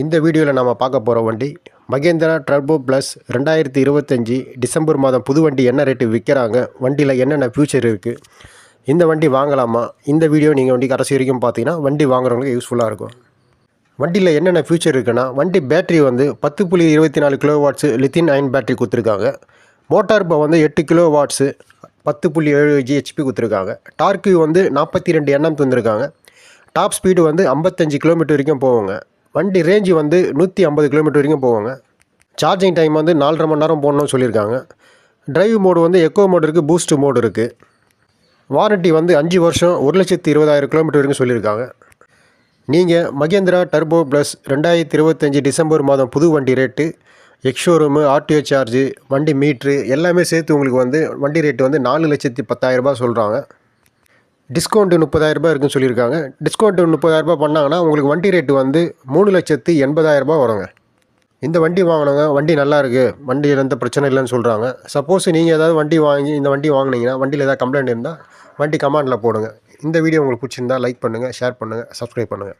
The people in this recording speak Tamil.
இந்த வீடியோவில் நம்ம பார்க்க போகிற வண்டி மகேந்திரா டர்போ ப்ளஸ் ரெண்டாயிரத்தி இருபத்தஞ்சி டிசம்பர் மாதம் புது வண்டி என்ன ரேட்டு விற்கிறாங்க வண்டியில் என்னென்ன ஃபியூச்சர் இருக்குது இந்த வண்டி வாங்கலாமா இந்த வீடியோ நீங்கள் வண்டி கடைசி வரைக்கும் பார்த்தீங்கன்னா வண்டி வாங்குறவங்களுக்கு யூஸ்ஃபுல்லாக இருக்கும். வண்டியில் என்னென்ன ஃபியூச்சர் இருக்குன்னா வண்டி பேட்டரி வந்து பத்து புள்ளி இருபத்தி நாலு kilowatts lithium ion battery கொடுத்துருக்காங்க. மோட்டார் இப்போ வந்து எட்டு கிலோ வாட்ஸு பத்து புள்ளி ஏழு ஜிஹெச்பி கொடுத்துருக்காங்க. டார்க்கு வந்து நாற்பத்தி ரெண்டு எண்ணம் தந்திருக்காங்க. டாப் ஸ்பீடு வந்து ஐம்பத்தஞ்சு கிலோமீட்டர் வரைக்கும் போவோங்க வண்டி ரேஞ்சு வந்து நூற்றி ஐம்பது கிலோமீட்டர் வரைக்கும் போவோங்க. சார்ஜிங் டைம் வந்து நாலரை மணி நேரம் போடணும்னு சொல்லியிருக்காங்க. ட்ரைவ் மோடு வந்து எக்கோ மோடு இருக்குது பூஸ்ட் மோடு இருக்குது வாரண்ட்டி வந்து அஞ்சு வருஷம் ஒரு லட்சத்தி இருபதாயிரம் கிலோமீட்டர் வரைக்கும் சொல்லியிருக்காங்க. நீங்கள் மகேந்திரா டர்போ ப்ளஸ் ரெண்டாயிரத்தி இருபத்தஞ்சி டிசம்பர் மாதம் புது வண்டி rate ex showroom RTO charge வண்டி மீட்ரு எல்லாமே சேர்த்து உங்களுக்கு வந்து வண்டி ரேட்டு வந்து நாலு லட்சத்தி பத்தாயிரரூபா சொல்கிறாங்க டிஸ்கவுண்ட்டு முப்பதாயிரரூபா இருக்குன்னு சொல்லியிருக்காங்க. டிஸ்கவுண்ட்டு முப்பதாயிரரூபா பண்ணாங்கன்னா உங்களுக்கு வண்டி ரேட்டு வந்து மூணு லட்சத்து எண்பதாயிரரூபா வருங்க. இந்த வண்டி வாங்கினவங்க வண்டி நல்லா இருக்குது வண்டியில் எந்த பிரச்சனை இல்லைன்னு சொல்கிறாங்க சப்போஸ் நீங்கள் ஏதாவது வண்டி வாங்கி இந்த வண்டி வாங்கினீங்கன்னா வண்டியில் ஏதாவது கம்ப்ளைண்ட் இருந்தால் வண்டி கமாண்டில் போடுங்க. இந்த வீடியோ உங்களுக்கு பிடிச்சிருந்தா லைக் பண்ணுங்கள் ஷேர் பண்ணுங்கள் சப்ஸ்கிரைப் பண்ணுங்கள்